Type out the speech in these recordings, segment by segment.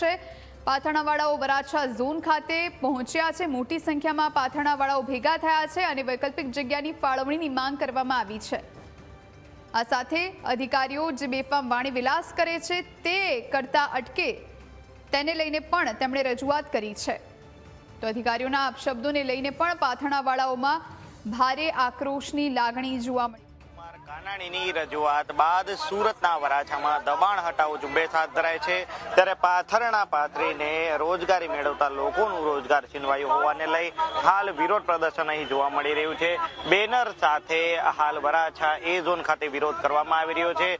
છે. પાથરણાવાળાઓ વરાછા ઝોન ખાતે પહોંચ્યા છે. મોટી સંખ્યામાં પાથરણાવાળાઓ ભેગા થયા છે અને વૈકલ્પિક જગ્યાની ફાળવણીની માંગ કરવામાં આવી છે. આ સાથે અધિકારીઓ જે બેફામ વાણી વિલાસ કરે છે તે કરતા અટકે તેને લઈને પણ તેમણે રજૂઆત કરી છે. તો અધિકારીઓના અપશબ્દોને લઈને પણ પાથરણાવાળાઓમાં ભારે આક્રોશની લાગણી જોવા મળી. કાનાણીની રજૂઆત બાદ સુરતના વરાછામાં દબાણ હટાવો ઝુંબેશ હાથ ધરાય છે. ત્યારે પાથરણા પાથરીને રોજગારી મેળવતા લોકોનું રોજગાર છીનવાયું હોવાને લઈ હાલ વિરોધ પ્રદર્શન અહીં જોવા મળી રહ્યું છે. બેનર સાથે હાલ વરાછા એ ઝોન ખાતે વિરોધ કરવામાં આવી રહ્યો છે.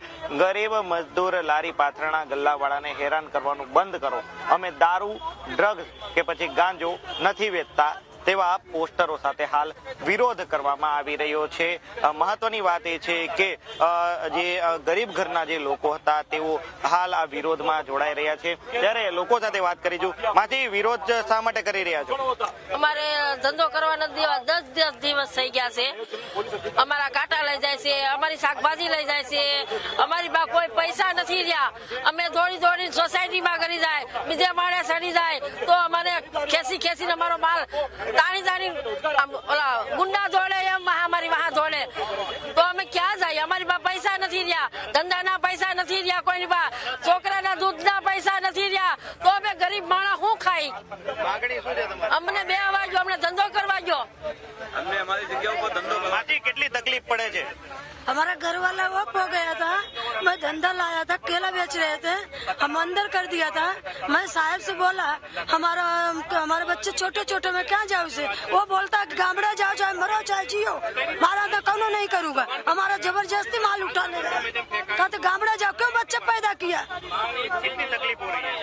ગરીબ મજદૂર લારી પાથરણા ગલ્લાવાળાને હેરાન કરવાનું બંધ કરો. અમે દારૂ, ડ્રગ્સ કે પછી ગાંજો નથી વેચતા. તેવા પોસ્ટરો સાથે હાલ વિરોધ કરવામાં આવી રહ્યો છે. મહત્વની વાત એ છે કે જે ગરીબ ઘરના જે લોકો હતા, તેઓ હાલ આ વિરોધમાં જોડાઈ રહ્યા છે. ત્યારે લોકો સાથે વાત કરીશું માથી વિરોધ શા માટે કરી રહ્યા છો? અમારે ધંધો કરવા નથી દસ દસ દિવસ થઈ ગયા છે. અમારા કાંટા લઈ જાય છે, અમારી શાકભાજી લઈ જાય છે. અમારી પાસે કોઈ પૈસા નથી રહ્યા. અમે દોડી દોડી સોસાયટીમાં કરી જાય, બીજા માળે સડી જાય. તો અમારે ખેસી ખેસીને અમારો માલ તાણી જાણી ઓલા ગુંડા જોડે એમ અમારી વાહ જોડે. તો અમે ક્યાં જાય અમારી પાસે પૈસા નથી રહ્યા. ધંધાના પૈસા નથી રહ્યા કોઈની પાસે. છોકરાના દૂધના પૈસા નથી રહ્યા. તો અમે ગરીબ માણસ શું ખાઈ? અમને બે વાગ્યો અમને ધંધો કરવા ગયો. પડે છે हमारा घर वाला ऑफ हो गया था मैं धंधा लाया था केला बेच रहे थे हम अंदर कर दिया था मैं साहब से बोला हमारा हमारे बच्चे छोटे छोटे मैं क्या जाऊँ से वो बोलता कि गामड़ा जाओ चाहे मरो चाहे जियो मारा तो कौनो नहीं करूंगा हमारा जबरदस्ती माल उठा ले गया कहा तो गामड़ा जाओ क्यों बच्चे पैदा किया કેટલી તકલીફ हो रही है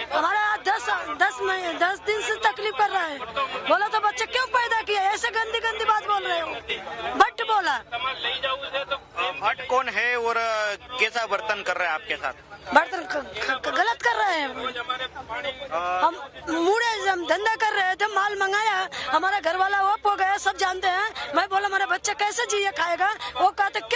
बोला अ, भट्ट कौन है और कैसा बर्तन कर रहे हैं आपके साथ? बर्तन गलत कर रहे हैं। हम मुड़े हम धंधा कर रहे थे माल मंगाया हमारा घर वाला ऑफ़ हो गया सब जानते हैं। मैं बोला हमारा बच्चा कैसे जिए खाएगा? वो कहते क्यों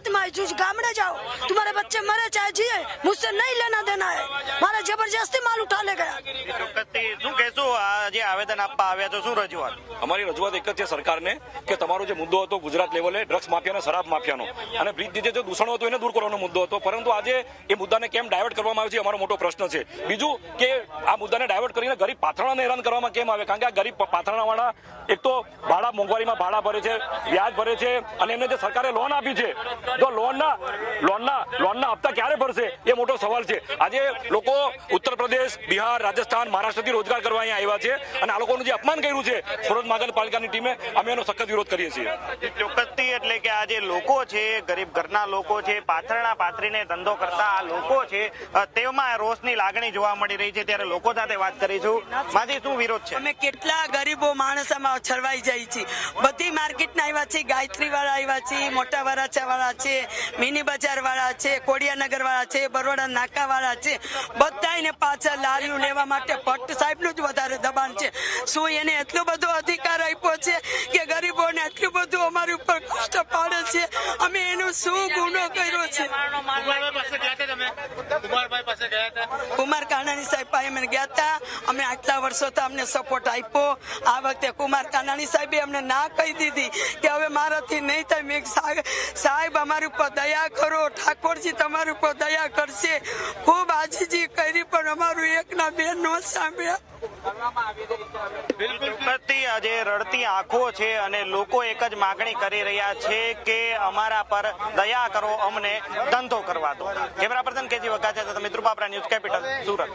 गुजरात में आई तुझ गामड़े जाओ तुम्हारे बच्चे मरे चाहे जिए मुझसे नहीं लेना देना है मारा जबरदस्ती माल उठा ले गया ચોક્કસથી શું કહેશો આ જે આવેદન આપવા આવ્યા છો શું રજૂઆત અમારી રજૂઆત એક જ છે સરકારને કે તમારો જે મુદ્દો હતો ગુજરાત લેવલે ડ્રગ્સ માફિયા અને શરાબ માફિયાનો અને બ્રિજ નીચે જે દૂષણો હતો એને દૂર કરવાનો મુદ્દો હતો પરંતુ આજે એ મુદ્દાને કેમ ડાયવર્ટ કરવામાં આવે છે એ અમારો મોટો પ્રશ્ન છે બીજું કે આ મુદ્દાને ડાયવર્ટ કરીને ગરીબ પાથરણાને હેરાન કરવામાં કેમ આવે કારણ કે આ ગરીબ પાથરણાવાળા એક તો ભાડા મોંઘવારીમાં ભાડા ભરે છે વ્યાજ ભરે છે અને એમને જે સરકારે લોન આપી છે તો લોનના લોનના લોનના હપ્તા ક્યારે ભરશે? એ મોટો સવાલ છે. આજે લોકો ઉત્તર પ્રદેશ બિહાર રાજસ્થાન મહારાષ્ટ્રથી રોજગાર કરવા અહીંયા આવ્યા છે અને આ લોકોનું જે અપમાન કર્યું છે સુરત મહાનગરપાલિકાની ટીમે અમે એનો સખત વિરોધ કરીએ છીએ. ચોક્કસથી એટલે કે આ જે લોકો છે ગરીબ ઘરના લોકો છે પાથરણા પાથરીને ધંધો કરતા આ લોકો છે તેમાં રોષની લાગણી જોવા મળી રહી છે. ત્યારે લોકો સાથે વાત કરીશું. માજી શું વિરોધ છે? અમે કેટલા ગરીબો માણસ આમાં જાય છે. બધી માર્કેટના આવ્યા છે ગાયત્રી વાળા આવ્યા છે મોટા વરાછા વાળા છે મિની બજાર વાળા છે કોડિયાનગર વાળા છે બરોડા નાકા વાળા છે બધાને પાછળ લારીઓ લેવા માટે ભટ્ટ સાહેબનું જ વધારે દબાણ છે. શું એને એટલો બધો અધિકાર આપ્યો છે કે ગરીબોને એટલું બધું અમારી ઉપર કષ્ટ પાડે છે? અમે એનો શું ગુનો કર્યો છે? કુમાર કાનાણી સાહેબ પાસે અમે ગયા હતા. અમે આટલા વર્ષોથી અમને સપોર્ટ આપ્યો. આ વખતે કુમાર કાનાણી સાહેબે અમને ના કહી દીધી કે હવે મારાથી નહીં થાય. મેં "સાહેબ- અમારી ઉપર દયા કરો. ઠાકોરજી તમારી ઉપર દયા કરશે. ખૂબ આજીજી કરી, પણ અમારું એકના બે નો સાંભળ્યા. ચોક્કસથી આજે રડતી આંખો છે અને લોકો એક જ માગણી કરી રહ્યા છે કે અમારા પર દયા કરો, અમને ધંધો કરવા દો. કેમેરા પર્સન કેજી વગા છે મિત્રુપાપરા ન્યૂઝ કેપિટલ. સુરત